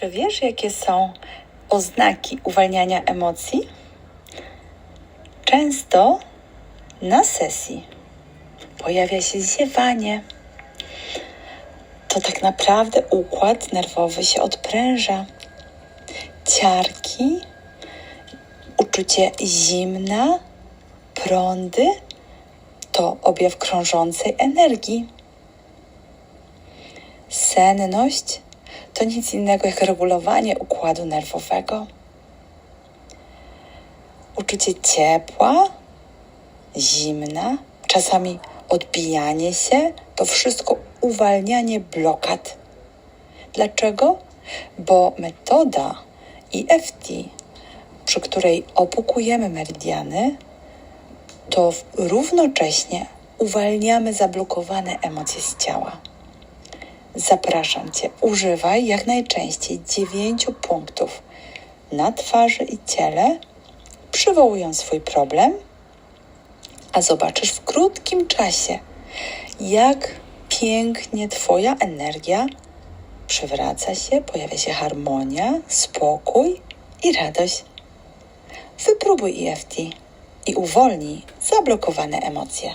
Czy wiesz, jakie są oznaki uwalniania emocji? Często na sesji pojawia się ziewanie. To tak naprawdę układ nerwowy się odpręża. Ciarki, uczucie zimna, prądy to objaw krążącej energii. Senność to nic innego jak regulowanie układu nerwowego. Uczucie ciepła, zimna, czasami odbijanie się to wszystko uwalnianie blokad. Dlaczego? Bo metoda EFT, przy której opukujemy meridiany, to równocześnie uwalniamy zablokowane emocje z ciała. Zapraszam Cię, używaj jak najczęściej dziewięciu punktów na twarzy i ciele, przywołując swój problem, a zobaczysz w krótkim czasie, jak pięknie Twoja energia przywraca się, pojawia się harmonia, spokój i radość. Wypróbuj EFT i uwolnij zablokowane emocje.